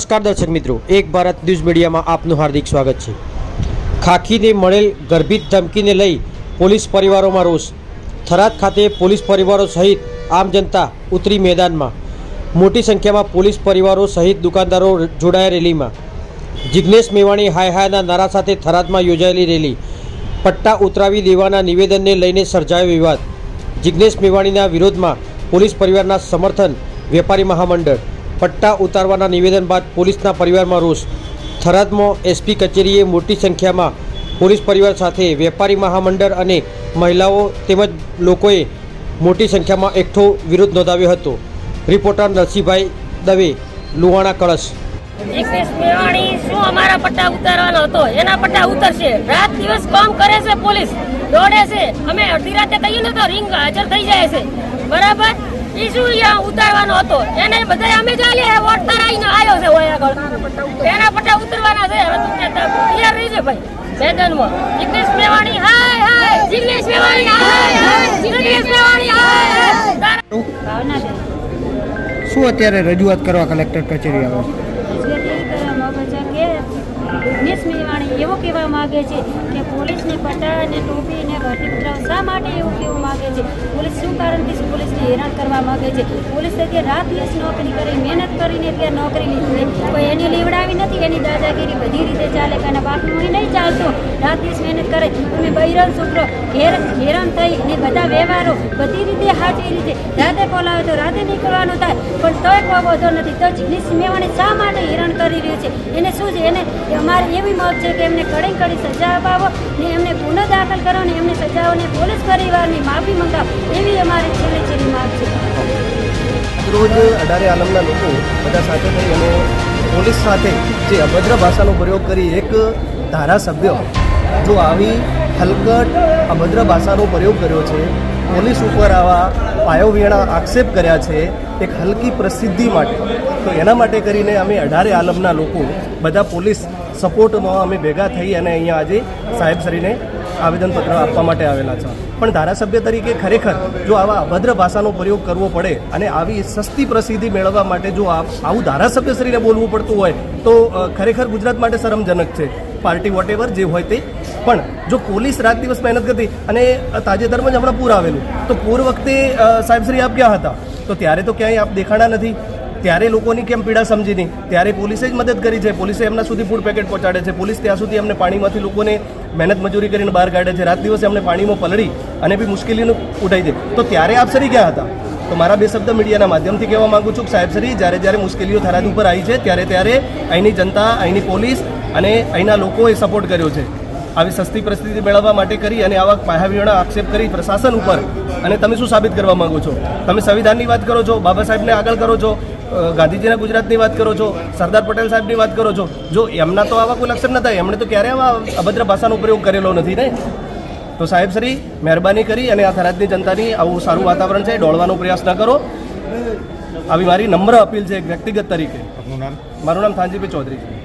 નમસ્કાર દર્શક મિત્રો, એક ભારત ન્યૂઝ મીડિયામાં આપનું હાર્દિક સ્વાગત છે. ખાખીને મળેલ ગર્ભિત ધમકીને લઈ પોલીસ પરિવારોમાં રોષ. થરાદ ખાતે પોલીસ પરિવારો સહિત આમ જનતા ઉતરી મેદાનમાં. મોટી સંખ્યામાં પોલીસ પરિવારો સહિત દુકાનદારો જોડાયા રેલીમાં. જિજ્ઞેશ મેવાણી હાય હાયના નારા સાથે થરાદમાં યોજાયેલી રેલી. પટ્ટા ઉતરાવી દેવાના નિવેદનને લઈને સર્જાયો વિવાદ. જિજ્ઞેશ મેવાણીના વિરોધમાં પોલીસ પરિવારના સમર્થન, વેપારી મહામંડળ. પટ્ટા ઉતારવાના નિવેદન બાદ પોલીસના પરિવારમાં રોષ. થરાદમાં એસપી કચેરીએ મોટી સંખ્યામાં પોલીસ પરિવાર સાથે વેપારી મહામંડળ અને મહિલાઓ તેમજ લોકોએ મોટી સંખ્યામાં એકઠો વિરોધ નોંધાવ્યો હતો. રિપોર્ટર નરસિંહભાઈ દવે, લુહાણા કળશ. બરાબર? અહીંયા ઉતારવાનો હતો. એને બધા અમે ચાલે વોટ તરાઈને આવ્યો છે ઓય આગળ. એના પટ્ટા ઉતરવાના છે. હવે તું તૈયાર રહી ભાઈ. મેદાનમાં. જિગ્નેશ મેવાણી હાય હાય. જિગ્નેશ મેવાણી હાય હાય. જિગ્નેશ મેવાણી હાય હાય. શું અત્યારે રજૂઆત કરવા કલેક્ટર કચેરી આવે? જિગ્નેશ મેવાણી એવું કહેવા માંગે છે પોલીસને પટ્ટા અને ટોપી ને ભરતી પુરાવ શા માટે એવું કેવું માંગે છે? પોલીસ શું કારણથી પોલીસને હેરાન કરવા માંગે છે? પોલીસ અત્યારે રાત દિવસ નોકરી કરી, મહેનત કરીને અત્યારે નોકરી લીધી કોઈ એની લીવડાવી નથી, એની દાદાગીરી બધી રીતે ચાલે રાત દિવસ મહેનત કરે. તમે બૈરન છોકરો ઘેર હેરાન થઈ ને બધા વ્યવહારો બધી રીતે સાચી રીતે. રાતે બોલાવે તો રાતે નીકળવાનું થાય, પણ તોય કોઈ વધો નથી. તો જિગ્નેશ મેવાણી શા માટે હેરાન કરી રહ્યું છે? એને શું છે? એને અમારે એવી મત છે કે એમને કડી કડી સજા અપાવો ને એમને ગુનો દાખલ કરો ને એમની સજાઓને પોલીસ પરિવારની માફી મંગાવો. એવી અમારી છેલ્લી છેલ્લી માંગ છે. રોજ અઢારે આલમના લોકો બધા સાથે થઈ અને પોલીસ સાથે જે અભદ્ર ભાષાનો પ્રયોગ કરી એક ધારાસભ્ય જો આવી હલકટ અભદ્ર ભાષાનો પ્રયોગ કર્યો છે, પોલીસ ઉપર આવા પાયોવીણા આક્ષેપ કર્યા છે, એક હલકી પ્રસિદ્ધિ માટે. તો એના માટે કરીને અમે અઢારે આલમના લોકો બધા પોલીસ સપોર્ટમાં અમે ભેગા થઈ અને અહીંયા આજે સાહેબશ્રીને આવેદનપત્ર આપવા માટે આવેલા છે. પણ ધારાસભ્ય તરીકે ખરેખર જો આવા અભદ્ર ભાષાનો પ્રયોગ કરવો પડે અને આવી સસ્તી પ્રસિદ્ધિ મેળવવા માટે જો આવું ધારાસભ્યશ્રીને બોલવું પડતું હોય, તો ખરેખર ગુજરાત માટે શરમજનક છે. પાર્ટી વોટેવર જે હોય તે. પણ જો પોલીસ રાત દિવસ મહેનત કરતી અને તાજેતરમાં જ હમણાં પૂર આવેલું, તો પૂર વખતે સાહેબશ્રી આપ ક્યાં હતા? તો ત્યારે તો ક્યાંય આપ દેખાણા નથી. ત્યારે લોકોની કેમ પીડા સમજી નહીં? ત્યારે પોલીસે જ મદદ કરી છે. પોલીસે એમના સુધી ફૂડ પેકેટ પહોંચાડે છે. પોલીસ ત્યાં સુધી એમને પાણીમાંથી લોકોને મહેનત મજૂરી કરીને બહાર કાઢે છે. રાત દિવસે એમને પાણીમાં પલળી અને બી મુશ્કેલીનું ઉઠાઈ દે. તો ત્યારે આપ ક્યાં હતા? તો મારા બે શબ્દ મીડિયાના માધ્યમથી કહેવા માંગુ છું. કે સાહેબ સરી જ્યારે જ્યારે મુશ્કેલીઓ થરાદ ઉપર આવી છે, ત્યારે ત્યારે અહીંની જનતા, અહીંની પોલીસ અને અહીંના લોકોએ સપોર્ટ કર્યો છે. આવી સસ્તી પરિસ્થિતિ મેળવવા માટે કરી અને આવા પાયાવીણા આક્ષેપ કરી પ્રશાસન ઉપર. અને તમે શું સાબિત કરવા માગો છો? તમે સંવિધાનની વાત કરો છો બાબા સાહેબને આગળ કરો છો ગાંધીજીના ગુજરાતની વાત કરો છો સરદાર પટેલ સાહેબની વાત કરો છો. જો એમના તો આવા કોઈ લક્ષણ નતા એમણે તો ક્યારે આવા અભદ્ર ભાષાનો પ્રયોગ કરેલો નથી ને? તો સાહેબ શ્રી મહેરબાની કરી અને આ થરાદની જનતાની આવું સારું વાતાવરણ છે ડોળવાનો પ્રયાસ ન કરો. આવી મારી નમ્ર અપીલ છે એક વ્યક્તિગત તરીકે. મારું નામ થાનજીભાઈ ચૌધરી છે.